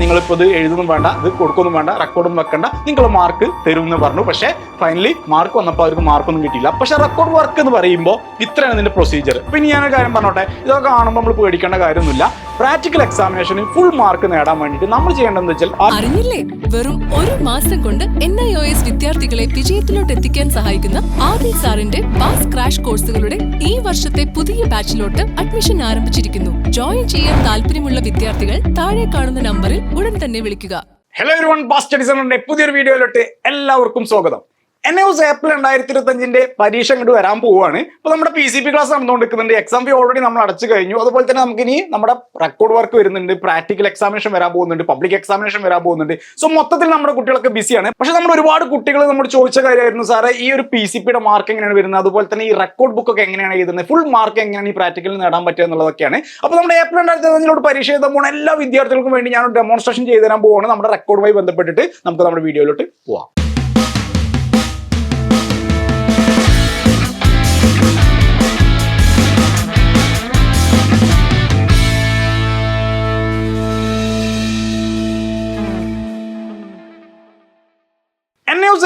നിങ്ങളിപ്പോൾ ഇത് എഴുതൊന്നും വേണ്ട ഇത് കൊടുക്കൊന്നും വേണ്ട റെക്കോർഡൊന്നും വെക്കണ്ട. നിങ്ങൾ മാർക്ക് തരും എന്ന് പറഞ്ഞു. പക്ഷേ ഫൈനലി മാർക്ക് വന്നപ്പോൾ അവർക്ക് മാർക്കൊന്നും കിട്ടിയില്ല. പക്ഷേ റെക്കോർഡ് വർക്ക് എന്ന് പറയുമ്പോൾ ഇത്രയാണ് ഇതിന്റെ പ്രൊസീജിയർ പിന്നെ ഞാനൊരു കാര്യം പറഞ്ഞോട്ടെ? ഇതൊക്കെ കാണുമ്പോൾ നമ്മൾ പേടിക്കേണ്ട കാര്യമൊന്നുമില്ല. പ്രാക്ടിക്കൽ എക്സാമിനേഷന് ഫുൾ മാർക്ക് നേടാൻ വേണ്ടിയിട്ട് നമ്മൾ ചെയ്യേണ്ടതെന്ന് വെച്ചാൽ അറിഞ്ഞില്ലേ? വെറും ഒരു മാസം കൊണ്ട് എൻ ഐ ഒ എസ് വിദ്യാർത്ഥികളെ വിജയത്തിലോട്ട് എത്തിക്കാൻ സഹായിക്കുന്ന ആദി സാറിന്റെ പാസ് ക്രാഷ് കോഴ്സുകളുടെ ഈ വർഷത്തെ പുതിയ ബാച്ചിലോട്ട് അഡ്മിഷൻ ആരംഭിച്ചിരിക്കുന്നു. ജോയിൻ ചെയ്യാൻ താല്പര്യമുള്ള വിദ്യാർത്ഥികൾ താഴെ കാണുന്ന നമ്പറിൽ ഉടൻ തന്നെ വിളിക്കുക. ഹലോ എവരിവൺ ബാസ് സ്റ്റഡീസിന്റെ പുതിയൊരു വീഡിയോയിലോട്ട് എല്ലാവർക്കും സ്വാഗതം. എൻ എസ് ഏപ്രിൽ രണ്ടായിരത്തി ഇരുപത്തി അഞ്ചിന്റെ പരീക്ഷ അങ്ങോട്ട് വരാൻ പോവുകയാണ് ഇപ്പൊ നമ്മുടെ പി സി പി ക്ലാസ് നടന്നുകൊണ്ടിരിക്കുന്നുണ്ട്. എക്സാം ഫീ ഓൾറെഡി നമ്മൾ അടച്ചു കഴിഞ്ഞു. അതുപോലെ തന്നെ നമുക്ക് ഇനി നമ്മുടെ റെക്കോർഡ് വർക്ക് വരുന്നുണ്ട്. പ്രാക്ടിക്കൽ എക്സാമിനേഷൻ വരാൻ പോകുന്നുണ്ട്. പബ്ലിക് എക്സാമിനേഷൻ വരാൻ പോകുന്നുണ്ട്. സോ മൊത്തത്തിൽ നമ്മുടെ കുട്ടികളൊക്കെ ബിസിയാണ് പക്ഷെ നമ്മൾ ഒരുപാട് കുട്ടികൾ നമ്മൾ ചോദിച്ച കാര്യമായിരുന്നു സാറേ ഈ ഒരു പി സി പിയുടെ മാർക്ക് എങ്ങനെയാണ് വരുന്നത്? അതുപോലെ തന്നെ ഈ റെക്കോർഡ് ബുക്ക് ഒക്കെ എങ്ങനെയാണ് എഴുതുന്നത്? ഫുൾ മാർക്ക് എങ്ങനെയാണ് ഈ പ്രാക്ടിക്കലിൽ നേടാൻ പറ്റുക എന്നുള്ളതൊക്കെയാണ്. അപ്പോൾ നമ്മുടെ ഏപ്രിൽ രണ്ടായിരത്തി അഞ്ചിലോട്ട് പരീക്ഷ എഴുതാൻ പോകുന്ന എല്ലാ വിദ്യാർത്ഥികൾക്കും വേണ്ടി ഞാൻ ഡെമോൺസ്ട്രേഷൻ ചെയ്തു തരാൻ പോവാണ്. നമ്മുടെ റെക്കോർഡുമായി ബന്ധപ്പെട്ടിട്ട് നമുക്ക് നമ്മുടെ വീഡിയോയിലോട്ട് പോവാം.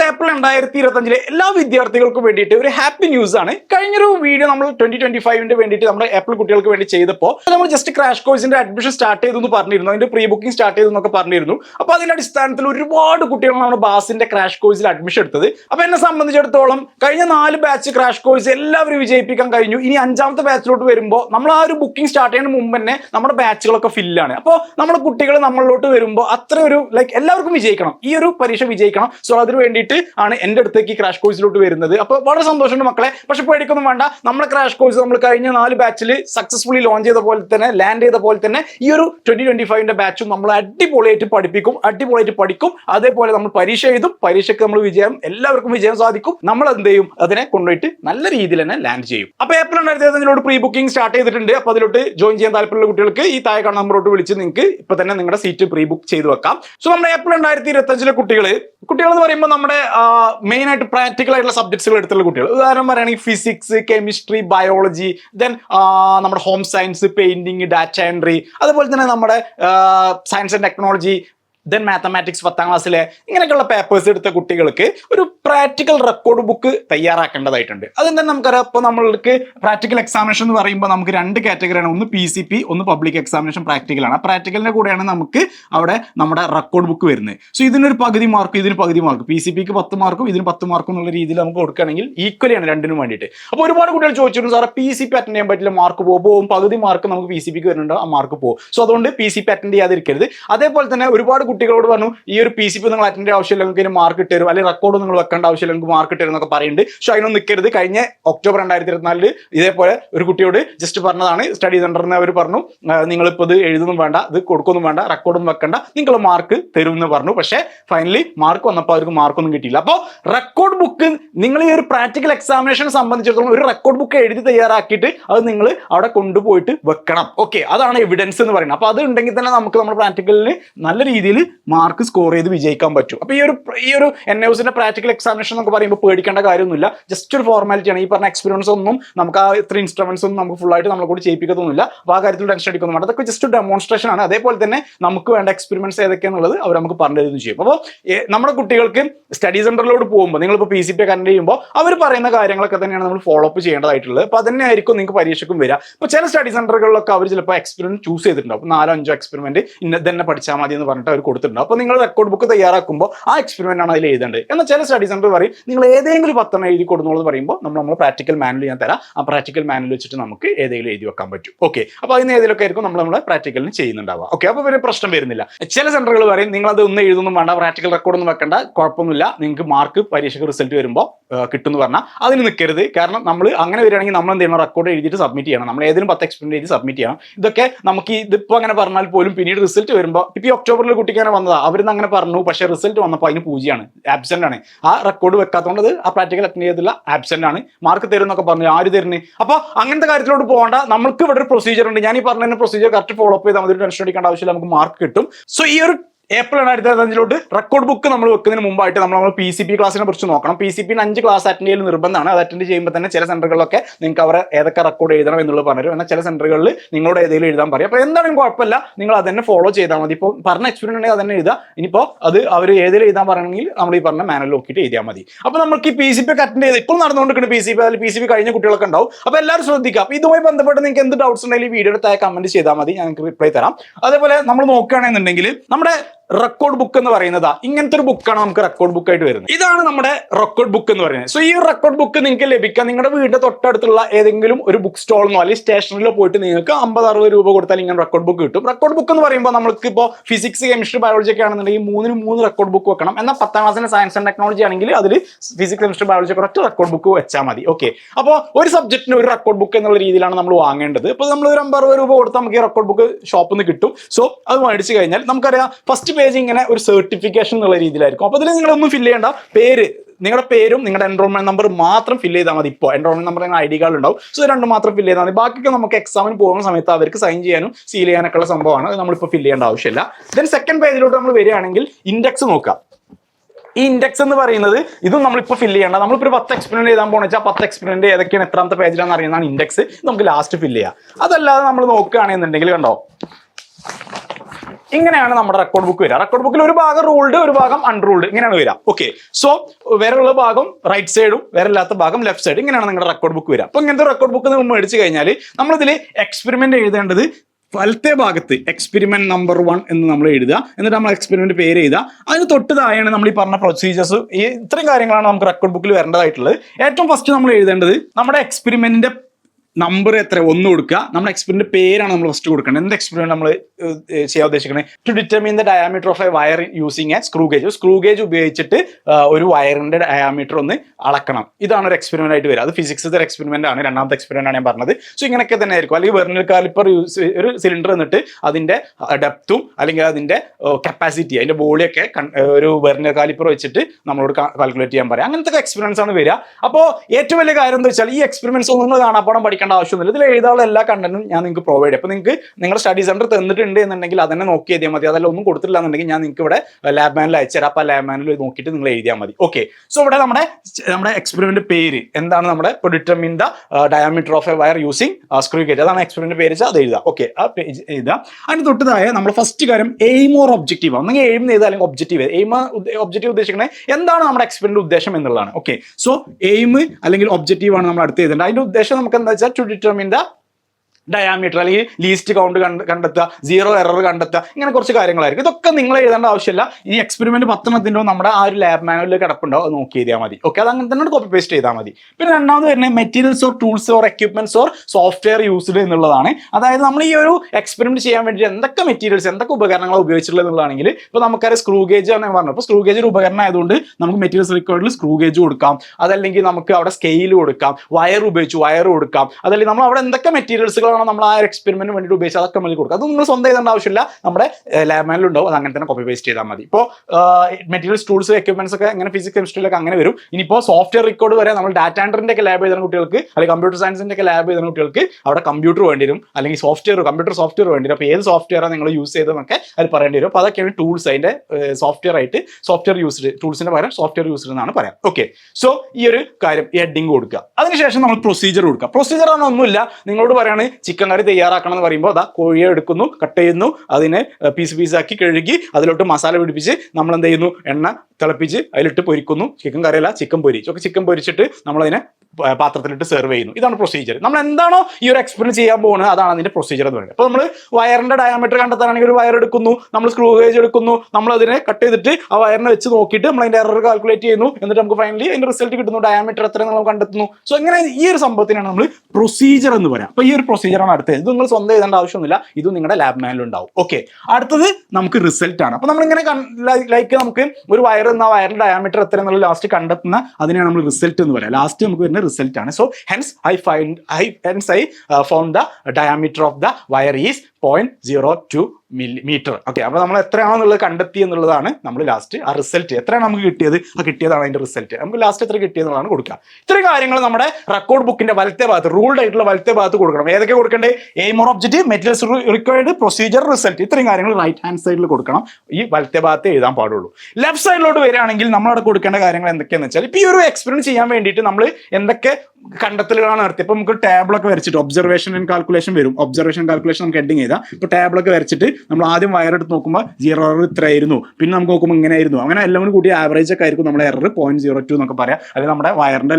ഏപ്രിൽ രണ്ടായിരത്തി ഇരുപത്തി അഞ്ചിലെ എല്ലാ വിദ്യാർത്ഥികൾക്കും വേണ്ടിയിട്ട് ഒരു ഹാപ്പി ന്യൂസ് ആണ്. കഴിഞ്ഞൊരു വീഡിയോ നമ്മൾ ട്വന്റി ട്വന്റി ഫൈവിന്റെ വേണ്ടിയിട്ട് നമ്മുടെ ഏപ്രിൽ കുട്ടികൾക്ക് വേണ്ടി ചെയ്തപ്പോൾ നമ്മൾ ജസ്റ്റ് ക്രാഷ് കോഴ്സിന്റെ അഡ്മിഷൻ സ്റ്റാർട്ട് ചെയ്തു എന്ന് പറഞ്ഞിരുന്നു. അതിന്റെ പ്രീ ബുക്കിംഗ് സ്റ്റാർട്ട് ചെയ്തു എന്നൊക്കെ പറഞ്ഞിരുന്നു. അപ്പോൾ അതിന്റെ അടിസ്ഥാനത്തിൽ ഒരുപാട് കുട്ടികളാണ് ബാസിന്റെ ക്രാഷ് കോഴ്സിൽ അഡ്മിഷൻ എടുത്തത്. അപ്പോൾ എന്നെ സംബന്ധിച്ചിടത്തോളം കഴിഞ്ഞ നാല് ബാച്ച് ക്രാഷ് കോഴ്സ് എല്ലാവരും വിജയിപ്പിക്കാൻ കഴിഞ്ഞു. ഇനി അഞ്ചാമത്തെ ബാച്ചിലോട്ട് വരുമ്പോൾ നമ്മൾ ആ ഒരു ബുക്കിംഗ് സ്റ്റാർട്ട് ചെയ്യുന്നതിന് മുമ്പ് തന്നെ നമ്മുടെ ബാച്ചുകളൊക്കെ ഫില്ലാണ് അപ്പോൾ നമ്മുടെ കുട്ടികൾ നമ്മളിലോട്ട് വരുമ്പോൾ അത്ര ഒരു ലൈക്ക് എല്ലാവർക്കും വിജയിക്കണം. ഈ ഒരു പരീക്ഷ വിജയിക്കണം. സോ അതിന് വേണ്ടിയിട്ട് ആണ് എന്റെ അടുത്തേക്ക് ക്രാഷ് കോഴ്സിലോട്ട് വരുന്നത്. അപ്പോൾ വളരെ സന്തോഷമുണ്ട് മക്കളെ. പക്ഷെ പേടിക്കൊന്നും വേണ്ട. നമ്മുടെ ക്രാഷ് കോഴ്സ് നമ്മൾ കഴിഞ്ഞ നാല് ബാച്ചിൽ സക്സസ്ഫുള്ളി ലോഞ്ച് ചെയ്ത പോലെ തന്നെ ലാൻഡ് ചെയ്ത പോലെ തന്നെ ഈ ഒരു ട്വന്റി ട്വന്റി ഫൈവിന്റെ ബാച്ചും നമ്മൾ അടിപൊളിയായിട്ട് പഠിപ്പിക്കും അടിപൊളിയായിട്ട് പഠിക്കും. അതേപോലെ നമ്മൾ പരീക്ഷ എഴുതും പരീക്ഷയ്ക്ക് നമ്മൾ വിജയം എല്ലാവർക്കും വിജയം സാധിക്കും. നമ്മൾ എന്ത് ചെയ്യും? അതിനെ കൊണ്ടുപോയിട്ട് നല്ല രീതിയിൽ തന്നെ ലാൻഡ് ചെയ്യും. അപ്പോൾ ഏപ്രിൽ രണ്ടായിരത്തി ഇരുപത്തഞ്ചിലോട്ട് പ്രീ ബുക്കിംഗ് സ്റ്റാർട്ട് ചെയ്തിട്ടുണ്ട്. അപ്പോൾ അതിലോട്ട് ജോയിൻ ചെയ്യാൻ താല്പര്യമുള്ള കുട്ടികൾക്ക് ഈ താഴെ കാണുന്ന നമ്പറോട്ട് വിളിച്ച് നിങ്ങൾക്ക് ഇപ്പൊ തന്നെ നിങ്ങളുടെ സീറ്റ് പ്രീ ബുക്ക് ചെയ്ത് വെക്കാം. സോ നമ്മുടെ ഏപ്രിൽ രണ്ടായിരത്തി ഇരുപത്തഞ്ചിലെ കുട്ടികൾ കുട്ടികൾ എന്ന് പറയുമ്പോൾ നമ്മുടെ മെയിൻ ആയിട്ട് പ്രാക്ടിക്കൽ ആയിട്ടുള്ള സബ്ജക്ട്സുകൾ എടുത്തുള്ള കുട്ടികൾ. ഉദാഹരണം പറയുകയാണെങ്കിൽ ഫിസിക്സ് കെമിസ്ട്രി ബയോളജി ദെൻ നമ്മുടെ home science painting data entry അതുപോലെ തന്നെ നമ്മുടെ science and technology then mathematics പത്താം ക്ലാസ്സിലെ ഇങ്ങനെയൊക്കെയുള്ള പേപ്പേഴ്സ് എടുത്ത കുട്ടികൾക്ക് ഒരു പ്രാക്ടിക്കൽ റെക്കോർഡ് ബുക്ക് തയ്യാറാക്കേണ്ടതായിട്ടുണ്ട്. അതും തന്നെ നമുക്കറിയാം ഇപ്പോൾ നമ്മൾക്ക് പ്രാക്ടിക്കൽ എക്സാമിനേഷൻ എന്ന് പറയുമ്പോൾ നമുക്ക് രണ്ട് കാറ്റഗറിയാണ് ഒന്ന് പി സി പി ഒന്ന് പബ്ലിക് എക്സാമിനേഷൻ പ്രാക്ടിക്കലാണ് ആ പ്രാക്ടിക്കലിന്റെ കൂടെയാണ് നമുക്ക് അവിടെ നമ്മുടെ റെക്കോർഡ് ബുക്ക് വരുന്നത്. സോ ഇതിനൊരു പകുതി മാർക്കും ഇതിന് പകുതി മാർക്കും പി സി പിക്ക് പത്ത് മാർക്കും ഇതിന് പത്ത് മാർക്കും എന്നുള്ള രീതിയിൽ നമുക്ക് കൊടുക്കുകയാണെങ്കിൽ ഈക്വലിയാണ് രണ്ടിനും വേണ്ടിയിട്ട്. അപ്പോൾ ഒരുപാട് കുട്ടികൾ ചോദിച്ചിരുന്നു സാറേ പി സി പി അറ്റൻഡ് ചെയ്യാൻ പറ്റില്ല മാർക്ക് പോകും. പോകും പകുതി മാർക്ക് നമുക്ക് പി സി പിക്ക് വരുന്നുണ്ട് ആ മാർക്ക് പോകും. സോ അതുകൊണ്ട് പി സി പി അറ്റൻഡ് ചെയ്യാതിരിക്കരുത്. അതേപോലെ തന്നെ ഒരുപാട് കുട്ടികളോട് പറഞ്ഞു ഈ ഒരു പി സി പി നിങ്ങൾ അറ്റൻഡ് ആവശ്യമില്ല നിങ്ങൾക്ക് മാർക്ക് മാർക്ക് തരും. അല്ലെങ്കിൽ റെക്കോർഡ് നിങ്ങൾ വെക്കേണ്ട ആവശ്യമില്ല നിങ്ങൾക്ക് മാർക്ക് ഇട്ടരും എന്നൊക്കെ പറയുന്നുണ്ട്. പക്ഷെ അതിനൊന്നും നിൽക്കരുത് കഴിഞ്ഞ ഒക്ടോബർ രണ്ടായിരത്തി ഇരുപത്തിനാലിൽ ഇതേപോലെ ഒരു കുട്ടിയോട് ജസ്റ്റ് പറഞ്ഞതാണ് സ്റ്റഡി സെന്ററിൽ നിന്ന് അവർ പറഞ്ഞു നിങ്ങളിപ്പോൾ ഇത് എഴുതുന്നു വേണ്ട ഇത് കൊടുക്കൊന്നും വേണ്ട റെക്കോർഡൊന്നും വെക്കണ്ട നിങ്ങൾ മാർക്ക് തരും എന്ന് പറഞ്ഞു. പക്ഷേ ഫൈനലി മാർക്ക് വന്നപ്പോൾ അവർക്ക് മാർക്കൊന്നും കിട്ടിയില്ല. അപ്പോൾ റെക്കോർഡ് ബുക്ക് നിങ്ങൾ ഈ ഒരു പ്രാക്ടിക്കൽ എക്സാമിനേഷൻ സംബന്ധിച്ചിടത്തോളം ഒരു റെക്കോർഡ് ബുക്ക് എഴുതി തയ്യാറാക്കിയിട്ട് അത് നിങ്ങൾ അവിടെ കൊണ്ടുപോയിട്ട് വെക്കണം. ഓക്കെ അതാണ് എവിഡൻസ് എന്ന് പറയുന്നത്. അപ്പോൾ അത് ഉണ്ടെങ്കിൽ തന്നെ നമുക്ക് നമ്മുടെ പ്രാക്ടിക്കലിന് നല്ല രീതിയിൽ മാർക്ക് സ്കോർ ചെയ്ത് വിജയിക്കാൻ പറ്റും. അപ്പോൾ ഈ ഒരു ഈ ഒരു എൻ എസിന്റെ പ്രാക്ടിക്കൽ എക്സാമിനേഷൻ എന്നൊക്കെ പറയുമ്പോൾ പേടിക്കേണ്ട കാര്യമൊന്നുമില്ല. ജസ്റ്റ് ഒരു ഫോർമാലിറ്റിയാണ് ഈ പറഞ്ഞ എക്സ്പീരിയൻസ് ഒന്നും നമുക്ക് ആ ഇത്ര ഇൻസ്ട്രുമെന്റ്സ് ഒന്നും നമുക്ക് ഫുള്ളായിട്ട് നമ്മളെ കൂടി ചെയ്യിപ്പിക്കത്തൊന്നുമില്ല. അപ്പോൾ ആ കാര്യത്തിൽ ടെൻഷൻ അടിക്കുന്നു വേണ്ട. അതൊക്കെ ജസ്റ്റ് ഡെമോൺസ്ട്രേഷൻ ആണ്. അതേപോലെ തന്നെ നമുക്ക് വേണ്ട എക്സ്പെരിമെന്റ്സ് ഏതൊക്കെയാണെന്നുള്ളത് അവർ നമുക്ക് പറഞ്ഞു തരുന്നു ചെയ്യും. അപ്പോൾ നമ്മുടെ കുട്ടികൾക്ക് സ്റ്റഡി സെന്ററിലോട്ട് പോകുമ്പോൾ നിങ്ങളിപ്പോൾ പി സി പി കണ്ടു ചെയ്യുമ്പോൾ അവർ പറയുന്ന കാര്യങ്ങളൊക്കെ തന്നെയാണ് നമ്മൾ ഫോളോ അപ്പ് ചെയ്യേണ്ടതായിട്ടുള്ളത്. അപ്പോൾ അതന്നെ ആയിരിക്കും നിങ്ങൾക്ക് പരീക്ഷയ്ക്കും വരിക. അപ്പോൾ ചില സ്റ്റഡി സെന്ററുകളിലൊക്കെ അവർ ചിലപ്പോൾ എക്സ്പെരിമെന്റ് ചൂസ് ചെയ്തിട്ടുണ്ടാവും. നാലോ അഞ്ചോ എക്സ്പെരിമെന്റ് ഇന്ന തന്നെ പഠിച്ചാൽ മതി എന്ന് പറഞ്ഞിട്ട് അവർ കൊടുത്തിട്ടുണ്ടാവും. അപ്പോൾ നിങ്ങൾ റെക്കോർഡ് ബുക്ക് തയ്യാറാക്കുമ്പോൾ ആ എക്സ്പെരിമെന്റ് ആണ് അതിൽ എഴുതേണ്ടത്. എന്നാൽ ചില സ്റ്റഡി സെന്റർ പറയും. നിങ്ങൾ ഏതെങ്കിലും പത്തെണ്ണം എഴുതി കൊടുത്തോളൂ എന്ന് പറയുമ്പോൾ നമ്മൾ നമ്മൾ പ്രാക്ടിക്കൽ മാനുവൽ ഞാൻ തരാം. ആ പ്രാക്ടിക്കൽ മാനുവൽ വെച്ചിട്ട് നമുക്ക് ഏതെങ്കിലും എഴുതി വെക്കാൻ പറ്റും. ഓക്കെ അപ്പോൾ അതിന് ഏതെങ്കിലുമൊക്കെ ആയിരിക്കും നമ്മൾ നമ്മുടെ പ്രാക്ടിക്കലിന് ചെയ്യുന്നുണ്ടാവുക. ഓക്കെ അപ്പോൾ പിന്നെ പ്രശ്നം വരുന്നില്ല. ചില സെന്ററുകൾ പറയും നിങ്ങൾ അത് ഒന്നും എഴുതൊന്നും വേണ്ട പ്രാക്ടിക്കൽ റെക്കോർഡ് ഒന്നും വെക്കണ്ട കുഴപ്പമൊന്നുമില്ല. നിങ്ങൾക്ക് മാർക്ക് പരീക്ഷയ്ക്ക് റിസൾട്ട് വരുമ്പോൾ കിട്ടുമെന്ന് പറഞ്ഞാൽ അതിന് നിൽക്കരുത്. കാരണം നമ്മൾ അങ്ങനെ വരികയാണെങ്കിൽ നമ്മൾ എന്ത് ചെയ്യണം? റെക്കോർഡ് എഴുതിയിട്ട് സബ്മിറ്റ് ചെയ്യണം. നമ്മൾ ഏതെങ്കിലും പത്ത് എക്സ്പെൻഡ് എഴുതി സബ്മിറ്റ് ചെയ്യണം. ഇതൊക്കെ നമുക്ക് ഇതിപ്പോൾ അങ്ങനെ പറഞ്ഞാൽ പോലും പിന്നീട് റിസൾട്ട് വരുമ്പോൾ ഇപ്പോൾ ഈ ഒക്ടോബറിൽ കുട്ടിക്കാനെ വന്നതാണ് വന്നതാ. അവരിന്ന് അങ്ങനെ പറഞ്ഞു പക്ഷേ റിസൾട്ട് വന്നപ്പോൾ അതിന് പൂജയാണ് ആബ്സെന്റ് ആണ്. ആ റെക്കോർഡ് വെക്കാത്തതുകൊണ്ട് ആ പ്രാക്ടിക്കൽ അറ്റൻഡ് ചെയ്തില്ല. ആബ്സെന്റ് ആണ്. മാർക്ക് തരും എന്നൊക്കെ പറഞ്ഞു. ആര് തരുന്നത് അപ്പോൾ അങ്ങനത്തെ കാര്യത്തിലോട്ട് പോകേണ്ട. നമുക്ക് ഇവിടെ ഒരു പ്രൊസീജിയർ ഉണ്ട്. ഞാൻ ഈ പറഞ്ഞ പ്രൊസീജിയർ കറക്റ്റ് ഫോളോ അപ്പ് ചെയ്താൽ മതി. ടെൻഷൻ അടിക്കേണ്ട ആവശ്യമില്ല. നമുക്ക് മാർക്ക് കിട്ടും. സോ ഈ ഒരു ഏപ്രിൽ രണ്ടായിരത്തി ഇരുപത്തഞ്ചിലോട്ട് റെക്കോർഡ് ബുക്ക് നമ്മൾ വെക്കുന്നതിന് മുമ്പായിട്ട് നമ്മൾ നമ്മൾ പി സി പി ക്ലാസ്സിനെ കുറിച്ച് നോക്കണം. പി സി പിന് അഞ്ച് ക്ലാസ് അറ്റൻഡ് ചെയ്യൽ നിർബന്ധമാണ്. അത് അറ്റൻഡ് ചെയ്യുമ്പോൾ തന്നെ ചില സെന്ററുകളിലൊക്കെ നിങ്ങൾക്ക് അവർ ഏതൊക്കെ റെക്കോർഡ് എഴുതണം എന്നുള്ളത് പറഞ്ഞു എന്നാൽ ചില സെന്ററുകളിൽ നിങ്ങളോട് ഏതെങ്കിലും എഴുതാൻ പറയും. അപ്പോൾ എന്താണെങ്കിലും കുഴപ്പമില്ല. നിങ്ങൾ അത് തന്നെ ഫോളോ ചെയ്താൽ മതി. ഇപ്പോൾ പറഞ്ഞ എക്സ്പീരിയൻസ് ഉണ്ടെങ്കിൽ അത് തന്നെ എഴുതുക. ഇനിയിപ്പോൾ അത് അവർ ഏതെങ്കിലും എഴുതാൻ പറയണമെങ്കിൽ നമ്മൾ ഈ പറഞ്ഞ മാനുവൽ നോക്കിയിട്ട് എഴുതിയാൽ മതി. അപ്പോൾ നമുക്ക് ഈ പി സി പി ഒക്കെ അറ്റൻഡ് ചെയ്ത് ഇപ്പോൾ നടന്നുകൊണ്ടിരിക്കുന്ന പി സി പി അതിൽ പി സി പി കഴിഞ്ഞ കുട്ടികളൊക്കെ ഉണ്ടാവും. അപ്പോൾ എല്ലാവരും ശ്രദ്ധിക്കുക അപ്പോൾ ഇതുമായി ബന്ധപ്പെട്ട് നിങ്ങൾക്ക് എന്ത് ഡൗട്ട്സ് ഉണ്ടെങ്കിൽ ഈ വീഡിയോയുടെ താഴെ കമന്റ് ചെയ്താൽ മതി. ഞാൻ റിപ്ലൈ തരാം. അതേപോലെ നമ്മൾ നോക്കുകയാണെന്നുണ്ടെങ്കിൽ നമ്മുടെ റെക്കോർഡ് ബുക്ക് എന്ന് പറയുന്നത്. ഇങ്ങനത്തെ ഒരു ബുക്കാണ് നമുക്ക് റെക്കോർഡ് ബുക്ക് ആയിട്ട് വരുന്നത്. ഇതാണ് നമ്മുടെ റെക്കോർഡ് ബുക്ക് എന്ന് പറയുന്നത്. സോ ഈ റെക്കോർഡ് ബുക്ക് നിങ്ങൾക്ക് ലഭിക്കാൻ നിങ്ങളുടെ വീടിന്റെ തൊട്ടടുത്തുള്ള ഏതെങ്കിലും ഒരു ബുക്ക് സ്റ്റോളിനോ അല്ലെങ്കിൽ സ്റ്റേഷനിലോ പോയിട്ട് നിങ്ങൾക്ക് അമ്പത് അറുപത് രൂപ കൊടുത്താൽ ഇങ്ങനെ റെക്കോർഡ് ബുക്ക് കിട്ടും. റെക്കോർഡ് ബുക്ക് എന്ന് പറയുമ്പോൾ നമുക്ക് ഇപ്പോൾ ഫിസിക്സ് കെമിസ്ട്രി ബയോളജി ഒക്കെ ആണെന്നുണ്ടെങ്കിൽ മൂന്നിന് മൂന്ന് റെക്കോർഡ് ബുക്ക് വെക്കണം. എന്നാൽ പത്താം ക്ലാസ്സിന് സയൻസ് ആൻഡ് ടെക്നോളജി ആണെങ്കിൽ അതിൽ ഫിസിക്സ് കെമിസ്ട്രി ബയോളജി ഒറ്റ റെക്കോർഡ് ബുക്ക് വെച്ചാൽ മതി. ഓക്കെ അപ്പോൾ ഒരു സബ്ജക്റ്റിന് ഒരു റെക്കോർഡ് ബുക്ക് എന്നുള്ള രീതിയിലാണ് നമ്മൾ വാങ്ങേണ്ടത്. ഇപ്പോൾ നമ്മൾ ഒരു അമ്പത് രൂപ കൊടുത്താൽ നമുക്ക് ഈ റെക്കോർഡ് ബുക്ക് ഷോപ്പിൽ നിന്ന് കിട്ടും. സോ അത് മേടിച്ച് കഴിഞ്ഞാൽ നമുക്കറിയാം ഫസ്റ്റ് പേജ് ഇങ്ങനെ ഒരു സർട്ടിഫിക്കേഷൻ എന്നുള്ള രീതിയിലായിരിക്കും. അപ്പോൾ അതിൽ നിങ്ങളൊന്നും ഫില്ല് ചെയ്യേണ്ട. പേര് നിങ്ങളുടെ പേരും നിങ്ങളുടെ എൻറോൾമെന്റ് നമ്പർ മാത്രം ഫില്ല് ചെയ്താൽ മതി ഇപ്പോൾ enrolment number I D card ഉണ്ടാവും. സോ രണ്ട് മാത്രം ഫില്ല് ചെയ്താൽ മതി. ബാക്കിയൊക്കെ നമുക്ക് എക്സാമിന് പോകുന്ന സമയത്ത് അവർക്ക് സൈൻ ചെയ്യാനും സീൽ ചെയ്യാനൊക്കെ ഉള്ള സംഭവമാണ്. അത് നമ്മളിപ്പോൾ ഫില്ല് ചെയ്യേണ്ട ആവശ്യമില്ല. ദെൻ സെക്കൻഡ് പേജിലോട്ട് നമ്മൾ വരികയാണെങ്കിൽ ഇൻഡെക്സ് നോക്കാം. ഈ ഇൻഡെക്സ് എന്ന് പറയുന്നത് ഇതും നമ്മളിപ്പോൾ ഫില്ല് ചെയ്യേണ്ട. നമ്മളിപ്പോൾ ഒരു പത്ത് എക്സ്പെരിമെന്റ് എഴുതാൻ പോകണം വെച്ചാൽ പത്ത് എക്സ്പെരിമെന്റ് ഏതൊക്കെയാണ് എത്രാമത്തെ പേജിലാണെന്ന് അറിയുന്നതാണ് ഇൻഡെക്സ് നമുക്ക് ലാസ്റ്റ് ഫില്ല് ചെയ്യാം. അതല്ലാതെ നമ്മൾ നോക്കുകയാണെന്നുണ്ടെങ്കിൽ കണ്ടോ ഇങ്ങനെയാണ് നമ്മുടെ റെക്കോർഡ് ബുക്ക് വരിക. റെക്കോർഡ് ബുക്കിൽ ഒരു ഭാഗം റൂൾഡ് ഒരു ഭാഗം അൺറൂൾഡ് ഇങ്ങനെയാണ് വരിക. ഓക്കെ സോ വേറെ ഉള്ള ഭാഗം റൈറ്റ് സൈഡും വേറെ ഇല്ലാത്ത ഭാഗം ലെഫ്റ്റ് സൈഡ് ഇങ്ങനെയാണ് നിങ്ങളുടെ റെക്കോർഡ് ബുക്ക് വരിക. അപ്പൊ ഇങ്ങനത്തെ റെക്കോർഡ് ബുക്ക് നമ്മൾ മേടിച്ച് കഴിഞ്ഞാൽ നമ്മളിതിൽ എക്സ്പെരിമെന്റ് എഴുതേണ്ടത് വലത്തെ ഭാഗത്ത് എക്സ്പെരിമെന്റ് നമ്പർ വൺ എന്ന് നമ്മൾ എഴുതുക. എന്നിട്ട് നമ്മൾ എക്സ്പെരിമെന്റ് പേര് എഴുതുക. അതിന് തൊട്ട് താഴെയാണ് നമ്മൾ ഈ പറഞ്ഞ പ്രൊസീജിയേഴ്സ് ഈ ഇത്രയും കാര്യങ്ങളാണ് നമുക്ക് റെക്കോർഡ് ബുക്കിൽ വരേണ്ടതായിട്ടുള്ളത്. ഏറ്റവും ഫസ്റ്റ് നമ്മൾ എഴുതേണ്ടത് നമ്മുടെ എക്സ്പെരിമെന്റിന്റെ നമ്പർ എത്ര ഒന്ന് കൊടുക്കുക. നമ്മുടെ എക്സ്പെരിമെന്റ് പേരാണ് നമ്മൾ ഫസ്റ്റ് കൊടുക്കേണ്ടത്. എന്ത് എക്സ്പെരിമെന്റ് നമ്മൾ ചെയ്യാൻ ഉദ്ദേശിക്കുന്നത് to determine the diameter of a wire using a screw gauge screw gauge ഉപയോഗിച്ചിട്ട് ഒരു വയറിന്റെ ഡയാമീറ്റർ ഒന്ന് അളക്കണം. ഇതാണ് ഒരു എക്സ്പെരിമെന്റ് ആയിട്ട് വരിക. അത് ഫിസിക്സ് ഒരു എക്സ്പെരിമെന്റ് ആണ്. രണ്ടാമത്തെ എക്സ്പെരിമെന്റ് ആണ് ഞാൻ പറഞ്ഞത്. സോ ഇങ്ങനെയൊക്കെ തന്നെ ആയിരിക്കും. അല്ലെങ്കിൽ വെർണൽ കാലിപ്പർ യൂസ് ഒരു സിലിണ്ടർ എന്നിട്ട് അതിന്റെ ഡെപ്തും അല്ലെങ്കിൽ അതിന്റെ കപ്പാസിറ്റി അതിന്റെ ബോളിയൊക്കെ ഒരു വെർണൽ കാലിപ്പർ വെച്ചിട്ട് നമ്മളോട് കാൽക്കുലേറ്റ് ചെയ്യാൻ പറയാം. അങ്ങനത്തെ എക്സ്പെരിമെന്റ്സ് ആണ് വരിക. അപ്പോൾ ഏറ്റവും വലിയ കാര്യം എന്താ വെച്ചാൽ ഈ എക്സ്പെരിമെന്റ്സ് ഒന്നും കാണാപ്പാടം കാണാപ്പാടം പഠിക്കേണ്ട ആവശ്യമൊന്നുമില്ല. ഇതിൽ എഴുതാനുള്ള എല്ലാ കണ്ടന്റും ഞാൻ നിങ്ങൾക്ക് പ്രൊവൈഡ് ചെയ്യും. അപ്പോൾ നിങ്ങൾക്ക് നിങ്ങളുടെ സ്റ്റഡി സെന്റർ തന്നിട്ടുണ്ട് എന്നുണ്ടെങ്കിൽ അതന്നെ നോക്കി എഴുതിയാൽ മതി. അതല്ല ഒന്നും കൊടുത്തില്ല എന്നുണ്ടെങ്കിൽ ഞാൻ നിങ്ങൾക്ക് ഇവിടെ ലാബ് മാനിൽ അയച്ചുതരാം. അപ്പോൾ ലാബ് മാനിൽ നോക്കിയിട്ട് നിങ്ങൾ എഴുതിയാൽ മതി. ഓക്കെ സോ ഇവിടെ നമ്മുടെ നമ്മുടെ എക്സ്പെരിമെന്റ് പേര് എന്താണ് നമ്മുടെ? ഇപ്പോൾ determine the diameter of a wire using screw gauge അതാണ് എക്സ്പെരിമെന്റ് പേര് വെച്ചാൽ അത് എഴുതാം ഓക്കെ ആ പേജ് എഴുതാം അതിന് തൊട്ടതായ നമ്മൾ ഫസ്റ്റ് കാര്യം എയിം ഓർ ഒബ്ജക്റ്റീവ് ഒന്നെങ്കിൽ എയിം ചെയ്താൽ അല്ലെങ്കിൽ ഒബ്ജക്റ്റീവ് എയിം ഒബ്ജക്റ്റീവ് ഉദ്ദേശിക്കുന്നത് എന്താണ് നമ്മുടെ എക്സ്പെരിമെന്റ് ഉദ്ദേശം എന്നുള്ളതാണ്. ഓക്കെ സോ എയിം അല്ലെങ്കിൽ ഒബ്ജക്റ്റീവ് ആണ് നമ്മൾ അടുത്ത് എഴുതേണ്ടത്. അതിന്റെ ഉദ്ദേശം നമുക്ക് എന്താ വെച്ചാൽ ടു ഡിറ്റർമിൻ ദ ഡയാമീറ്റർ അല്ലെങ്കിൽ ലീസ്റ്റ് കൗണ്ട് കണ്ടെത്തുക സീറോ എറർ കണ്ടെത്തുക ഇങ്ങനെ കുറച്ച് കാര്യങ്ങളായിരിക്കും. ഇതൊക്കെ നിങ്ങൾ എഴുതേണ്ട ആവശ്യമില്ല. ഈ എക്സ്പെരിമെന്റ് പത്തെണ്ണത്തിന്റെ നമ്മുടെ ആ ഒരു ലാബ് മാനുവലിൽ കിടപ്പുണ്ടോ? നോക്കി ചെയ്താൽ മതി. ഓക്കെ അത് അങ്ങനെ തന്നെ കോപ്പി പേസ്റ്റ് ചെയ്താൽ മതി. പിന്നെ രണ്ടാമത് വരുന്നത് materials or tools or equipments or software used എന്നുള്ളതാണ്. അതായത് നമ്മൾ ഈ ഒരു എക്സ്പെരിമെന്റ് ചെയ്യാൻ വേണ്ടി എന്തൊക്കെ മെറ്റീരിയൽസ് എന്തൊക്കെ ഉപകരണങ്ങൾ ഉപയോഗിച്ചിട്ടുള്ളത് എന്നുള്ളതാണെങ്കിൽ ഇപ്പോൾ നമുക്കറിയാം സ്ക്രൂ ഗേജ് ആണ് പറഞ്ഞു അപ്പോൾ സ്ക്രൂ ഗേജ് ഒരു ഉപകരണം ആയതുകൊണ്ട് നമുക്ക് മെറ്റീരിയൽസ് റിക്വയർഡിൽ സ്ക്രൂ ഗേജ് കൊടുക്കാം. അതല്ലെങ്കിൽ നമുക്ക് അവിടെ സ്കെയിൽ കൊടുക്കാം. വയർ ഉപയോഗിച്ച് വയർ കൊടുക്കാം. അതല്ലെങ്കിൽ നമ്മൾ അവിടെ എന്തൊക്കെ മെറ്റീരിയൽസുകളാണ് നമ്മൾ ആ ഒരു എക്സ്പെരിമെന്റ് വേണ്ടി ഉപയോഗിച്ച് അതൊക്കെ നമ്മൾ കൊടുക്കുക അത് നിങ്ങൾ സ്വന്തം എഴുതേണ്ട ആവശ്യമില്ല. നമ്മുടെ ലാബ് ഉണ്ടാവും. അത് അങ്ങനെ തന്നെ കോപ്പി പേസ്റ്റ് ചെയ്താൽ മതി. ഇപ്പോൾ മെറ്റീരിയൽസ് ടൂൾസ് എക്യുപ്മെന്റ്സ് ഒക്കെ അങ്ങനെ ഫിസിക്സ് കെമിസ്ട്രിയിലൊക്കെ അങ്ങനെ വരും. ഇനിയിപ്പോൾ സോഫ്റ്റ്വെയർ റെക്കോർഡ് വരെ നമ്മൾ ഡാറ്റ എൻട്രിന്റെ ഒക്കെ ലാബ് ചെയ്യുന്ന കുട്ടികൾക്ക് അല്ലെങ്കിൽ കമ്പ്യൂട്ടർ സയൻസിന്റെ ഒക്കെ ലാബ് ചെയ്യുന്ന കുട്ടികൾക്ക് അവിടെ കമ്പ്യൂട്ടർ വേണ്ടി വരും. അല്ലെങ്കിൽ സോഫ്റ്റ്വെയർ കമ്പ്യൂട്ടർ സോഫ്റ്റ്വെയർ വേണ്ടി വരും. അപ്പോൾ ഏത് സോഫ്റ്റ്വെയർ നിങ്ങൾ യൂസ് ചെയ്തതെന്നൊക്കെ അത് പറയേണ്ടി വരും. അപ്പോൾ അതൊക്കെയാണ് ടൂൾസ് അതിന്റെ സോഫ്റ്റ്വെയർ ആയിട്ട് സോഫ്റ്റ്വെയർ യൂസ്ഡ് ടൂൾസിന്റെ പകരം സോഫ്റ്റ്വെയർ യൂസ്ഡ് എന്നാണ് പറയാം ഓക്കെ സോ ഈ ഒരു കാര്യം ഈ ഹെഡിങ് കൊടുക്കുക. അതിനുശേഷം നമ്മൾ പ്രൊസീജിയർ കൊടുക്കുക. പ്രൊസീജിയർ ആണ് ഒന്നുമില്ല. നിങ്ങളോട് പറയാണ് ചിക്കൻ കറി തയ്യാറാക്കണം എന്ന് പറയുമ്പോൾ അതാ കോഴിയെ എടുക്കുന്നു കട്ട് ചെയ്യുന്നു അതിനെ പീസ് പീസാക്കി കഴുകി അതിലോട്ട് മസാല പിടിപ്പിച്ച് നമ്മൾ എന്ത് ചെയ്യുന്നു? എണ്ണ തിളപ്പിച്ച് അതിലിട്ട് പൊരിക്കുന്നു. ചിക്കൻ കറിയല്ല ചിക്കൻ പൊരി ഒക്കെ ചിക്കൻ പൊരിച്ചിട്ട് നമ്മളതിനെ പാത്രത്തിലിട്ട് സെർവ് ചെയ്യുന്നു. ഇതാണ് പ്രൊസീജിയർ നമ്മൾ എന്താണോ ഈ ഒരു എക്സ്പെരിമെന്റ് ചെയ്യാൻ പോകുന്നത് അതാണ് അതിന്റെ പ്രൊസീജിയർ എന്ന് പറയുന്നത്. അപ്പോൾ നമ്മൾ വയറിന്റെ ഡയമീറ്റർ കണ്ടെത്താനാണെങ്കിൽ ഒരു വയർ എടുക്കുന്നു നമ്മൾ സ്ക്രൂ ഗേജ് എടുക്കുന്നു നമ്മൾ അതിനെ കട്ട് ചെയ്തിട്ട് ആ വയറിനെ വെച്ച് നോക്കിയിട്ട് നമ്മൾ അതിന്റെ എറർ കാൽക്കുലേറ്റ് ചെയ്യുന്നു. എന്നിട്ട് നമുക്ക് ഫൈനലി അതിന്റെ റിസൾട്ട് കിട്ടുന്നു. ഡയമീറ്റർ എത്ര നമ്മൾ കണ്ടെത്തുന്നു. സോ ഇങ്ങനെ ഈ ഒരു സംഭവത്തിനാണ് നമ്മൾ പ്രൊസീജിയർ എന്ന് പറയാം. അപ്പോൾ ഈ ഒരു പ്രൊസീജിയറാണ് അടുത്തത് ഇത് നിങ്ങൾ സ്വന്തം എഴുതേണ്ട ആവശ്യമൊന്നുമില്ല. ഇത് നിങ്ങളുടെ ലാബ് മാനിൽ ഉണ്ടാവും. ഓക്കെ അടുത്തത് നമുക്ക് റിസൾട്ട് ആണ്. അപ്പോൾ നമ്മളിങ്ങനെ ലൈക്ക് നമുക്ക് ഒരു വയർ എന്ന വയറിന്റെ ഡയാമീറ്റർ എത്ര എന്നുള്ള ലാസ്റ്റ് കണ്ടെത്തുന്ന അതിനെയാണ് നമ്മൾ റിസൾട്ട് എന്ന് പറയാം ലാസ്റ്റ് നമുക്ക് വരുന്ന റിസൾട്ട് ആണ്. So hence I find I hence I found the diameter of the wire is point zero two metre. Okay അപ്പോൾ നമ്മൾ എത്രയാണെന്നുള്ളത് കണ്ടെത്തി എന്നുള്ളതാണ് നമ്മൾ ലാസ്റ്റ് ആ റിസൾട്ട് എത്രയാണ് നമുക്ക് കിട്ടിയത്? ആ കിട്ടിയതാണ് അതിന്റെ റിസൾട്ട് നമുക്ക് ലാസ്റ്റ് എത്ര കിട്ടിയെന്നുള്ളതാണ് കൊടുക്കുക. ഇത്രയും കാര്യങ്ങൾ നമ്മുടെ റെക്കോർഡ് ബുക്കിന്റെ വലത്തെ ഭാഗത്ത് റൂൾഡ് ആയിട്ടുള്ള വലത്തെ ഭാഗത്ത് കൊടുക്കണം. ഏതൊക്കെ കൊടുക്കേണ്ടത് aim or object materials required procedure result ഇത്രയും കാര്യങ്ങൾ റൈറ്റ് ഹാൻഡ് സൈഡിൽ കൊടുക്കണം. ഈ വലത്തെ ഭാഗത്ത് എഴുതാൻ പാടുള്ളൂ. ലെഫ്റ്റ് സൈഡിലോട്ട് വരികയാണെങ്കിൽ നമ്മളവിടെ കൊടുക്കേണ്ട കാര്യങ്ങൾ എന്തൊക്കെയാണെന്ന് വെച്ചാൽ ഇപ്പോൾ ഈ ഒരു എക്സ്പീരിയൻസ് ചെയ്യാൻ വേണ്ടിയിട്ട് നമ്മൾ എന്തൊക്കെ കണ്ടെത്തലുകളാണ് നടത്തിയത്. ഇപ്പൊ നമുക്ക് ടാബിളൊക്കെ വരച്ചിട്ട് ഒബ്സർവേഷൻ ആൻഡ് കാൽക്കുലേഷൻ വരും. ഒബ്സർവേഷൻ കാൽക്കുലേഷൻ നമുക്ക് ഹെഡിങ് ചെയ്താൽ ഇപ്പോൾ ടാബിളൊക്കെ വരച്ചിട്ട് നമ്മൾ ആദ്യം വയർ എടുത്ത് നോക്കുമ്പോൾ സീറോ എറർ ഇത്ര ആയിരുന്നു പിന്നെ നമുക്ക് നോക്കുമ്പോൾ ഇങ്ങനെ ആയിരുന്നു അങ്ങനെ എല്ലാം കൂടി ആവറേജ് ഒക്കെ ആയിരിക്കും നമ്മുടെ എറർ പോയിന്റ് സീറോ ടു എന്നൊക്കെ പറയാം. അല്ലെങ്കിൽ നമ്മുടെ വയറിന്റെ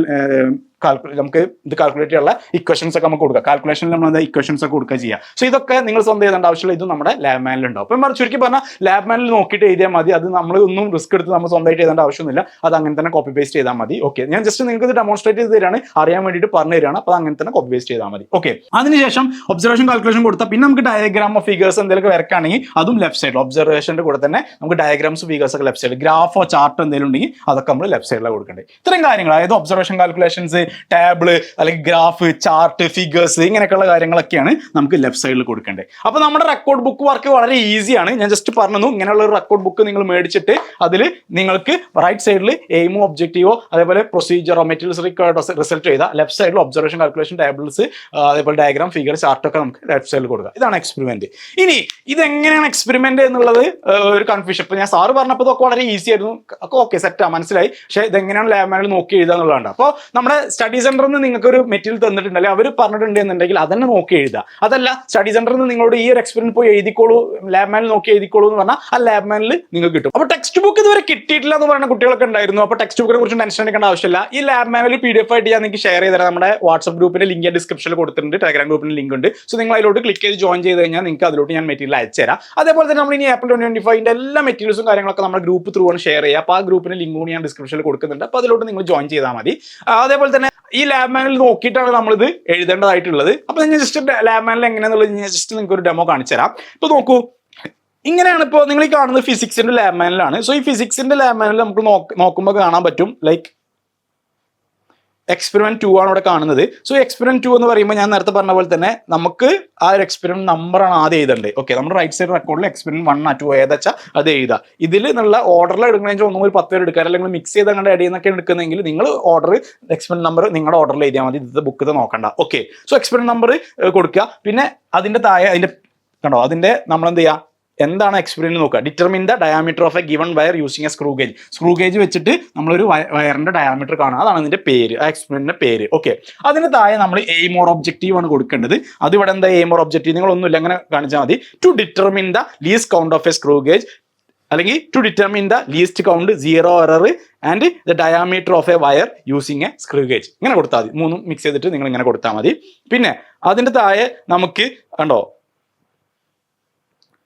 നമുക്ക് ഇത് കാൽക്കുലേറ്റ് ചെയ്യാനുള്ള ഇക്വേഷൻസ് ഒക്കെ നമുക്ക് കൊടുക്കാം. കാൽക്കുലേഷനിൽ നമ്മൾ എന്താ ഇക്വേഷൻസ് ഒക്കെ കൊടുക്കുക ചെയ്യുക സോ ഇതൊക്കെ നിങ്ങൾ സ്വന്തം എഴുതേണ്ട ആവശ്യമില്ല ഇത് നമ്മുടെ ലാബ് മാനിൽ ഉണ്ടാവും അപ്പം ചുരുക്കി പറഞ്ഞാൽ ലാബ് മാനിൽ നോക്കിയിട്ട് എഴുതിയാൽ മതി. അത് നമ്മൾ ഒന്നും റിസ്ക് എടുത്ത് നമ്മൾ സ്വന്തമായിട്ട് എഴുതേണ്ട ആവശ്യമൊന്നുമില്ല. അത് അങ്ങനെ തന്നെ കോപ്പി പേസ്റ്റ് ചെയ്താൽ മതി. ഓക്കെ ഞാൻ ജസ്റ്റ് നിങ്ങൾക്ക് ഇത് ഡെമോൺസ്ട്രേറ്റ് ചെയ്ത് തരാണ്. അറിയാൻ വേണ്ടിയിട്ട് പറഞ്ഞു തരാണ്. അപ്പോൾ അങ്ങനെ തന്നെ കോപ്പി പേസ്റ്റ് ചെയ്താൽ മതി. ഓക്കെ അതിനുശേഷം ഒബ്സർവേഷൻ കാൽക്കുലേഷൻ കൊടുത്താൽ പിന്നെ നമുക്ക് ഡയഗ്രാം ഓഫ് ഫിഗേഴ്സ് എന്തെങ്കിലും വരക്കുകയാണെങ്കിൽ അതും ലെഫ്റ്റ് സൈഡിൽ ഒബ്സർവേഷന്റെ കൂടെ തന്നെ നമുക്ക് ഡയഗ്രാംസ് ഫിഗേഴ്സ് ഒക്കെ ലെഫ്റ്റ് സൈഡ് ഗ്രാഫോ ചാർട്ടോ എന്തെങ്കിലും ഉണ്ടെങ്കിൽ അതൊക്കെ നമ്മൾ ലെഫ്റ്റ് സൈഡിലാണ് കൊടുക്കേണ്ടത് ഇത്രയും കാര്യങ്ങൾ അതായത് ഒബ്സർവേഷൻ കാൽക്കുലേഷൻസ് ടേബിൾ അല്ലെങ്കിൽ ഗ്രാഫ് ചാർട്ട് ഫിഗേഴ്സ് ഇങ്ങനെയൊക്കെയുള്ള കാര്യങ്ങളൊക്കെയാണ് നമുക്ക് ലെഫ്റ്റ് സൈഡിൽ കൊടുക്കേണ്ടത്. അപ്പോൾ നമ്മുടെ റെക്കോർഡ് ബുക്ക് വർക്ക് വളരെ ഈസിയാണ് ഞാൻ ജസ്റ്റ് പറഞ്ഞു ഇങ്ങനെയുള്ള ഒരു റെക്കോർഡ് ബുക്ക് നിങ്ങൾ മേടിച്ചിട്ട് അതിൽ നിങ്ങൾക്ക് റൈറ്റ് സൈഡിൽ എയിമോ ഒബ്ജക്റ്റീവോ അതേപോലെ പ്രൊസീജിയറോ മെറ്റീരിയൽസ് റിക്കോർഡ് റിസൾട്ട് ചെയ്താൽ ലെഫ്റ്റ് സൈഡിൽ ഒബ്സർവേഷൻ കാൽക്കുലേഷൻ ടേബിൾസ് അതേപോലെ ഡയഗ്രാം ഫിഗർ ചാർട്ടൊക്കെ നമുക്ക് ലെഫ്റ്റ് സൈഡിൽ കൊടുക്കുക ഇതാണ് എക്സ്പെരിമെന്റ് ഇനി ഇതെങ്ങനെയാണ് എക്സ്പെരിമെന്റ് എന്നുള്ളത് ഒരു കൺഫ്യൂഷൻ ഇപ്പൊ ഞാൻ സാറ് പറഞ്ഞപ്പോൾ ഇതൊക്കെ വളരെ ഈസി ആയിരുന്നു. ഒക്കെ ഓക്കെ സെറ്റാ മനസ്സിലായി. പക്ഷേ ഇതെങ്ങനെയാണ് ലാബ് മാനിൽ നോക്കി എഴുതുക എന്നുള്ളതാണ്. അപ്പോൾ നമ്മുടെ സ്റ്റഡി സെന്ററിൽ നിന്ന് നിങ്ങൾക്ക് ഒരു മെറ്റീരിയൽ തന്നിട്ടുണ്ടെങ്കിൽ അവർ പറഞ്ഞിട്ടുണ്ട് എന്നുണ്ടെങ്കിൽ അതന്നെ നോക്കി എഴുതുക. അതല്ല സ്റ്റഡി സെന്ററിൽ നിന്ന് നിങ്ങളോട് ഈ ഒരു എക്സ്പീരിയൻസ് പോയി എഴുതിക്കോളൂ ലാബ് മാനിൽ നോക്കി എഴുതിക്കോളൂ എന്ന് പറഞ്ഞാൽ ആ ലാബ് മാനിൽ നിങ്ങൾക്ക് കിട്ടും. അപ്പോൾ ടെക്സ്റ്റ് ബുക്ക് ഇതുവരെ കിട്ടിയിട്ടില്ല എന്ന് പറയുന്ന കുട്ടികളൊക്കെ ഉണ്ടായിരുന്നു. അപ്പോൾ ടെക്സ്റ്റ് ബുക്കിനെ കുറിച്ച് ടെൻഷൻ എടുക്കേണ്ട ആവശ്യമില്ല. ഈ ലാബ് മാനിൽ പി ഡി എഫ് ആയിട്ട് ഞാൻ നിങ്ങൾക്ക് ഷെയർ ചെയ്ത് തരാം നമ്മുടെ വാട്സ്ആപ്പ് ഗ്രൂപ്പിന്റെ ലിങ്ക് ഡിസ്ക്രിപ്ഷനിൽ കൊടുത്തിട്ടുണ്ട് ടെലഗ്രാം ഗ്രൂപ്പിന്റെ ലിങ്ക് ഉണ്ട്. സോ നിങ്ങൾ അതിലോട്ട് ക്ലിക്ക് ചെയ്ത് ജോയിൻ ചെയ്ത് കഴിഞ്ഞാൽ നിങ്ങൾക്ക് അതിലോട്ട് ഞാൻ മെറ്റീരിയൽ അയച്ചു തരാം. അതേപോലെ തന്നെ നമ്മൾ ഇനി ഏപ്രിൽ ട്വന്റി ട്വന്റി ഫൈവിന്റെ എല്ലാ മെറ്റീരിയൽസും കാര്യങ്ങളൊക്കെ നമ്മുടെ ഗ്രൂപ്പ് ത്രൂ ആണ് ഷെയർ ചെയ്യുക. അപ്പോൾ ആ ഗ്രൂപ്പിന്റെ ലിങ്ക് കൂടി ഞാൻ ഡിസ്ക്രിപ്ഷനിൽ കൊടുക്കുന്നുണ്ട്. അപ്പോൾ അതിലോട്ട് നിങ്ങൾ ജോയിൻ ചെയ്താൽ മതി. അതേപോലെ തന്നെ ഈ ലാബ് മാനിൽ നോക്കിയിട്ടാണ് നമ്മളിത് എഴുതേണ്ടതായിട്ടുള്ളത്. അപ്പോൾ ഞാൻ ജസ്റ്റ് ലാബ് മാനിൽ എങ്ങനെയാണെന്നുള്ളത് ഞാൻ ജസ്റ്റ് നിങ്ങൾക്ക് ഒരു ഡെമോ കാണിച്ചു തരാം. നോക്കൂ ഇങ്ങനെയാണ് ഇപ്പോൾ നിങ്ങൾ ഈ കാണുന്നത് ഫിസിക്സിന്റെ ലാബ് മാനിലാണ് സോ ഈ ഫിസിക്സിന്റെ ലാബ് മാനിൽ നമുക്ക് നോക്കുമ്പോൾ കാണാൻ പറ്റും ലൈക്ക് എക്സ്പെരിമെന്റ് ടു ആണ് ഇവിടെ കാണുന്നത്. സോ എക്സ്പെരിമെന്റ് ടു എന്ന് പറയുമ്പോൾ ഞാൻ നേരത്തെ പറഞ്ഞ പോലെ തന്നെ നമുക്ക് ആ ഒരു എക്സ്പെരിമെന്റ് നമ്പറാണ് ആദ്യം എഴുതേണ്ടത് ഓക്കെ നമ്മുടെ റൈറ്റ് സൈഡ് റെക്കോർഡിൽ എക്സ്പെരിമെന്റ് വൺ ആ ടു ഏതാച്ചാൽ അത് എഴുതുക ഇതിൽ നിന്നുള്ള ഓർഡറിൽ എടുക്കണമെങ്കിൽ ഒന്നും ഒരു പത്ത് പേര് എടുക്കുക അല്ലെങ്കിൽ മിക്സ് ചെയ്ത് അങ്ങോട്ട് ഇടയിൽ നിന്നൊക്കെ എടുക്കുന്നെങ്കിൽ നിങ്ങൾ ഓർഡർ എക്സ്പെരിമെന്റ് നമ്പർ നിങ്ങളുടെ ഓർഡറിൽ എഴുതിയാൽ മതി. ഇത് ബുക്ക് നോക്കണ്ട. ഓക്കെ സോ എക്സ്പെരിമെന്റ് നമ്പർ കൊടുക്കുക പിന്നെ അതിന്റെ താഴെ അതിന്റെ കണ്ടോ അതിന്റെ നമ്മൾ എന്ത് ചെയ്യുക എന്താണ് എക്സ്പെരിമെന്റ് നോക്കുക. Determine the diameter of a given wire using a screw gauge screw gauge വെച്ചിട്ട് നമ്മളൊരു വയറിന്റെ ഡയാമീറ്റർ കാണുക. അതാണ് അതിന്റെ പേര്. ആ എക്സ്പെരിമെന്റിന്റെ പേര്. ഓക്കെ അതിന് താഴെ നമ്മൾ എയിം ഓർ ഒബ്ജക്റ്റീവ് ആണ് കൊടുക്കേണ്ടത്. അത് ഇവിടെ എന്താ എയിം ഓർ ഒബ്ജക്റ്റീവ് നിങ്ങളൊന്നുമില്ല അങ്ങനെ കാണിച്ചാൽ മതി. To determine the least count of a screw gauge അല്ലെങ്കിൽ to determine the least count zero error and the diameter of a wire using a screw gauge ഇങ്ങനെ കൊടുത്താൽ മതി. മൂന്നും മിക്സ് ചെയ്തിട്ട് നിങ്ങൾ ഇങ്ങനെ കൊടുത്താൽ മതി. പിന്നെ അതിന്റെ താഴെ നമുക്ക് കണ്ടോ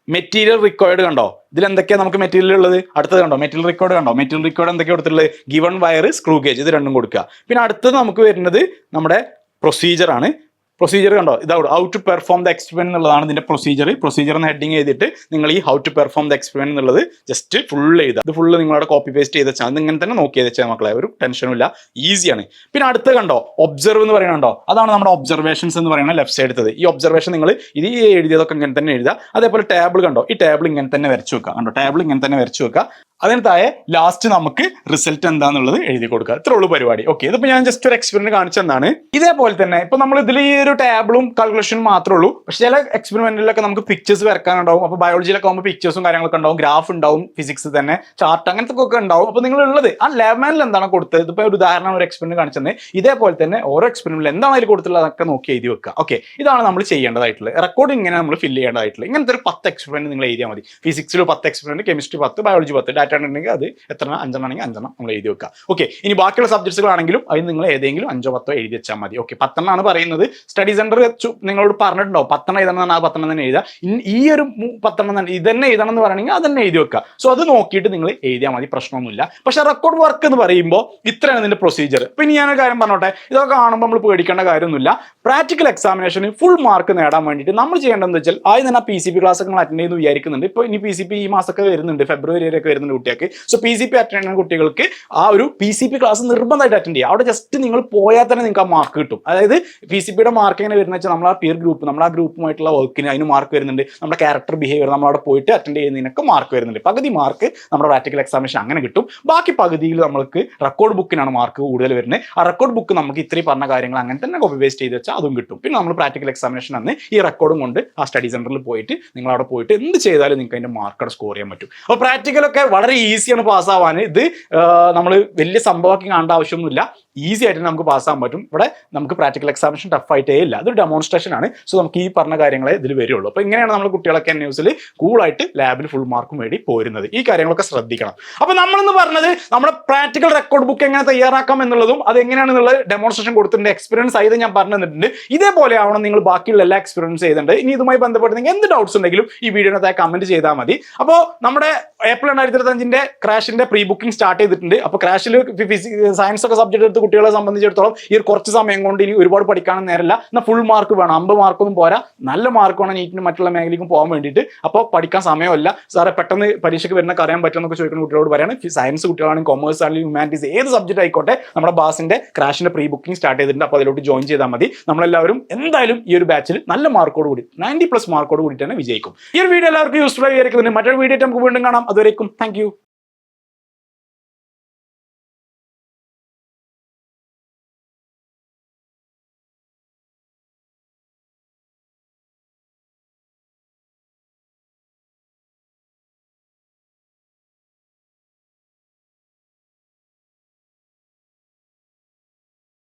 മെറ്റീരിയൽ റിക്വയർഡ് കണ്ടോ? ഇതിൽ എന്തൊക്കെയാണ് നമുക്ക് മെറ്റീരിയൽ ഉള്ളത്? അടുത്തത് കണ്ടോ? മെറ്റീരിയൽ റിക്കോർഡ് കണ്ടോ? മെറ്റീരിയൽ റിക്വയർഡ് എന്തൊക്കെയാണ് കൊടുത്തിട്ടുള്ളത്? ഗിവൺ വയർ സ്ക്രൂ ഗേജ് ഇത് രണ്ടും കൊടുക്കുക. പിന്നെ അടുത്തത് നമുക്ക് വരുന്നത് നമ്മുടെ പ്രൊസീജിയർ ആണ്. പ്രൊസീജിയർ കണ്ടോ? ഇതാ out to perform the experiment എന്നുള്ളതാണ് ഇതിന്റെ പ്രൊസീജിയർ പ്രൊസീജിയർ എന്ന് ഹെഡിങ് ചെയ്തിട്ട് നിങ്ങൾ ഈ how to perform the experiment എന്നുള്ളത് ജസ്റ്റ് ഫുൾ ചെയ്താൽ ഇത് ഫുള്ള് നിങ്ങളുടെ കോപ്പി പേസ്റ്റ് ചെയ്ത് വെച്ചാൽ ഇങ്ങനെ തന്നെ നോക്കി വെച്ചാൽ മക്കളെ. ഒരു ടെൻഷനും ഇല്ല. ഈസിയാണ് പിന്നെ അടുത്ത കണ്ടോ? ഒബ്സർവ് എന്ന് പറയുന്നുണ്ടോ അതാണ് നമ്മുടെ ഒബ്സർവേഷൻസ് എന്ന് പറയുന്ന ലെഫ്റ്റ് സൈഡത്തത് ഈ ഒബ്സർവേഷൻ നിങ്ങൾ ഇത് എഴുതിയതൊക്കെ ഇങ്ങനെ തന്നെ എഴുതുക. അതേപോലെ ടേബിൾ കണ്ടോ? ഈ ടേബിൾ ഇങ്ങനെ തന്നെ വരച്ചു വെക്കുക. കണ്ടോ? ടേബിൾ ഇങ്ങനെ തന്നെ വരച്ചു വെക്കുക. അതിന് താഴെ ലാസ്റ്റ് നമുക്ക് റിസൾട്ട് എന്താന്നുള്ളത് എഴുതി കൊടുക്കുക. ഇത്രേ ഉള്ളൂ പരിപാടി. ഓക്കെ ഇതിപ്പോ ഞാൻ ജസ്റ്റ് ഒരു എക്സ്പെരിമെന്റ് കാണിച്ചെന്നാണ് ഇതേപോലെ തന്നെ ഇപ്പൊ നമ്മൾ ഇതിൽ ഈ ഒരു ടേബിളും കാൽക്കുലേഷനും മാത്രമേ ഉള്ളൂ. പക്ഷെ ചില എക്സ്പെരിമെന്റിലൊക്കെ നമുക്ക് പിക്ചേഴ്സ് വരക്കാനുണ്ടാവും. അപ്പൊ ബയോളജിയിലൊക്കെ ആകുമ്പോൾ പിക്ചേഴ്സും കാര്യങ്ങളൊക്കെ ഉണ്ടാവും. ഗ്രാഫ് ഉണ്ടാവും ഫിസിക്സ് തന്നെ. ചാർട്ട് അങ്ങനത്തെ ഒക്കെ ഉണ്ടാവും. അപ്പൊ നിങ്ങൾ ഉള്ളത് ആ ലാബ് മാനിൽ എന്താണ് കൊടുത്തത്? ഇതിപ്പോ ഒരു ഉദാഹരണം ഒരു എക്സ്പെരിമെന്റ് കാണിച്ചത് ഇതേപോലെ തന്നെ ഓരോ എക്സ്പെരിമെന്റിൽ എന്താണ് അതിൽ കൊടുത്തുള്ളത് അതൊക്കെ നോക്കി എഴുതി വെക്കുക. ഓക്കെ ഇതാണ് നമ്മൾ ചെയ്യേണ്ടതായിട്ടുള്ളത്. റെക്കോർഡ് ഇങ്ങനെ നമ്മൾ ഫില്ല് ചെയ്യേണ്ടതായിട്ടുള്ളത്. ഇങ്ങനത്തെ ഒരു പത്ത് എക്സ്പെരിമെന്റ് നിങ്ങൾ എഴുതിയാൽ മതി. ഫിസിക്സിൽ പത്ത് എക്സ്പെരിമെന്റ് കെമിസ്ട്രി പത്ത് ബയോളജി പത്ത് ഡാറ്റ ഉണ്ടെങ്കിൽ അത് എത്ര അഞ്ചെണ്ണം ആണെങ്കിൽ അഞ്ചെണ്ണം നമ്മൾ എഴുതി വെക്കുക. ഓക്കെ ഇനി ബാക്കിയുള്ള സബ്ജക്ട്സുകളാണെങ്കിലും അതിന് നിങ്ങൾ ഏതെങ്കിലും അഞ്ചോ പത്തോ എഴുതി വെച്ചാൽ മതി. ഓക്കെ പത്തെണ്ണമാണ് പറയുന്നത്. സ്റ്റഡി സെന്റർ നിങ്ങളോട് പറഞ്ഞിട്ടുണ്ടോ പത്തെണ്ണം എഴുതണം എന്നാണ് ആ പത്തെണ്ണം തന്നെ എഴുതുക. ഈ ഒരു പത്തെണ്ണം തന്നെ ഇതന്നെ എഴുതണം എന്ന് പറയണമെങ്കിൽ അതന്നെ എഴുതി വെക്കുക. സോ അത് നോക്കിയിട്ട് നിങ്ങൾ എഴുതിയാൽ മതി പ്രശ്നമൊന്നുമില്ല. പക്ഷേ റെക്കോർഡ് വർക്ക് എന്ന് പറയുമ്പോൾ ഇത്രയാണ് ഇതിന്റെ പ്രൊസീജിയർ ഇനി ഞാനൊരു കാര്യം പറഞ്ഞോട്ടെ? ഇതൊക്കെ കാണുമ്പോൾ നമ്മൾ പേടിക്കേണ്ട കാര്യമൊന്നുമില്ല. പ്രാക്ടിക്കൽ എക്സാമിനേഷന് ഫുൾ മാർക്ക് നേടാൻ വേണ്ടിയിട്ട് നമ്മൾ ചെയ്യേണ്ടതെന്ന് വെച്ചാൽ ആദ്യം തന്നെ പി സി പി ക്ലാസ് നിങ്ങൾ അറ്റൻഡ് ചെയ്യുന്നു വിചാരിക്കുന്നുണ്ട്. ഇപ്പൊ ഇനി പി സി പി ഈ മാസമൊക്കെ വരുന്നുണ്ട്. ഫെബ്രുവരി വരെയൊക്കെ വരുന്നുണ്ട്. കുട്ടികൾക്ക്. So P C P attend ചെയ്യുന്ന കുട്ടികൾക്ക് ആ ഒരു പി സി പി ക്ലാസ് നിർബന്ധമായിട്ട് അറ്റൻഡ് ചെയ്യുക. അവിടെ ജസ്റ്റ് നിങ്ങൾ പോയാൽ തന്നെ നിങ്ങൾക്ക് ആ മാർക്ക് കിട്ടും. അതായത് പി സി പിയുടെ മാർക്ക് എങ്ങനെ വരുന്നത് വെച്ചാൽ നമ്മൾ ആ പിയർ ഗ്രൂപ്പ് നമ്മൾ ആ ഗ്രൂപ്പുമായിട്ടുള്ള വർക്കിന് അതിന് മാർക്ക് വരുന്നുണ്ട്. നമ്മുടെ ക്യാരക്ടർ ബിഹേവിയർ നമ്മൾ അവിടെ പോയിട്ട് അറ്റൻഡ് ചെയ്യുന്നതിനൊക്കെ മാർക്ക് വരുന്നുണ്ട്. പകുതി മാർക്ക് നമ്മുടെ പ്രാക്ടിക്കൽ എക്സാമിനേഷൻ അങ്ങനെ കിട്ടും. ബാക്കി പകുതിയിൽ നമ്മൾക്ക് റെക്കോർഡ് ബുക്കിനാണ് മാർക്ക് കൂടുതൽ വരുന്നത്. ആ റെക്കോർഡ് ബുക്ക് നമുക്ക് ഇത്രയും പറഞ്ഞ കാര്യങ്ങൾ അങ്ങനെ തന്നെ കോപ്പി വേസ്റ്റ് ചെയ്ത് വെച്ചാൽ അതും കിട്ടും. പിന്നെ നമ്മൾ പ്രാക്ടിക്കൽ എക്സാമിനേഷൻ അന്ന് ഈ റെക്കോർഡും കൊണ്ട് ആ സ്റ്റഡി സെന്ററിൽ പോയിട്ട് നിങ്ങൾ അവിടെ പോയിട്ട് എന്ത് ചെയ്താലും നിങ്ങൾക്ക് അതിന്റെ മാർക്ക് സ്കോർ ചെയ്യാൻ പറ്റും. അപ്പോൾ പ്രാക്ടിക്കലൊക്കെ വളരെ ഈസിയാണ് പാസ്സാവാൻ ഇത് നമ്മൾ വലിയ സംഭവമാക്കി കാണേണ്ട ആവശ്യമൊന്നുമില്ല. ഈസി ആയിട്ട് നമുക്ക് പാസ്സാകാൻ പറ്റും. ഇവിടെ നമുക്ക് പ്രാക്ടിക്കൽ എക്സാമിനേഷൻ ടഫ് ആയിട്ടേ ഇല്ല. അതൊരു ഡെമോൺസ്ട്രേഷൻ ആണ്. സോ നമുക്ക് ഈ പറഞ്ഞ കാര്യങ്ങളെ ഇതിൽ വരുള്ളൂ. അപ്പോൾ ഇങ്ങനെയാണ് നമ്മൾ കുട്ടികളൊക്കെ ന്യൂസിൽ കൂളായിട്ട് ലാബിൽ ഫുൾ മാർക്കും വേണ്ടി പോരുന്നത്. ഈ കാര്യങ്ങളൊക്കെ ശ്രദ്ധിക്കണം. അപ്പോൾ നമ്മളെന്ന് പറഞ്ഞത് നമ്മുടെ പ്രാക്ടിക്കൽ റെക്കോർഡ് ബുക്ക് എങ്ങനെ തയ്യാറാക്കാം എന്നുള്ളതും അത് എങ്ങനെയാണെന്നുള്ള ഡെമോൺസ്ട്രേഷൻ കൊടുത്തിട്ടുണ്ട് എക്സ്പീരിയൻസ് ആയത് ഞാൻ പറഞ്ഞു തന്നിട്ടുണ്ട്. ഇതേപോലെ ആവണം നിങ്ങൾ ബാക്കിയുള്ള എല്ലാ എക്സ്പീരിയൻസ് ചെയ്തിട്ടുണ്ട്. ഇനി ഇതുമായി ബന്ധപ്പെട്ട് നിങ്ങൾക്ക് എന്ത് ഡൗട്ട്സ് ഉണ്ടെങ്കിലും ഈ വീഡിയോനകത്ത് കമന്റ് ചെയ്താൽ മതി. അപ്പോൾ നമ്മുടെ ഏപ്രിൽ രണ്ടായിരത്തി ഇരുപത്തഞ്ചിന്റെ ക്രാഷിന്റെ പ്രീ ബുക്കിംഗ് സ്റ്റാർട്ട് ചെയ്തിട്ടുണ്ട്. അപ്പോൾ ക്രാഷിൽ സയൻസ് ഒക്കെ സബ്ജക്ട് എടുത്ത് കുട്ടികളെ സംബന്ധിച്ചിടത്തോളം ഈ ഒരു കുറച്ച് സമയം കൊണ്ട് ഇനി ഒരുപാട് പഠിക്കാനും നേരമില്ല. എന്നാൽ ഫുൾ മാർക്ക് വേണം. അമ്പത് മാർക്കൊന്നും പോരാ. നല്ല മാർക്ക് വേണം നീറ്റിന് മറ്റുള്ള മേഖലയ്ക്കും പോകാൻ വേണ്ടിയിട്ട്. അപ്പോൾ പഠിക്കാൻ സമയമല്ല. സാറേ പെട്ടെന്ന് പരീക്ഷയ്ക്ക് വരുന്ന അറിയാൻ പറ്റുമെന്നൊക്കെ ചോദിക്കുന്ന കുട്ടികളോട് പറയാണ്. സയൻസ് കുട്ടികളാണെങ്കിൽ കൊമേഴ്സ് ആണെങ്കിൽ ഹ്യൂമാനിറ്റീസ് ഏത് സബ്ജക്റ്റ് ആയിക്കോട്ടെ നമ്മുടെ ബാസിന്റെ ക്രാഷിന്റെ പ്രീ ബുക്കിംഗ് സ്റ്റാർട്ട് ചെയ്തിട്ടുണ്ട്. അപ്പോൾ അതിലോട്ട് ജോയിൻ ചെയ്താൽ മതി. നമ്മളെല്ലാവരും എന്തായാലും ഈ ഒരു ബാച്ചിൽ നല്ല മാർക്കോട് കൂടി നയന്റി പ്ലസ് മാർക്കോട് കൂടി തന്നെ വിജയിക്കും. ഈ ഒരു വീഡിയോ എല്ലാവർക്കും യൂസ്ഫുൾ ആയിരിക്കുന്നുണ്ട് മറ്റൊരു വീഡിയോ നമുക്ക് വീണ്ടും കാണാം. അതുവരേക്കും താങ്ക്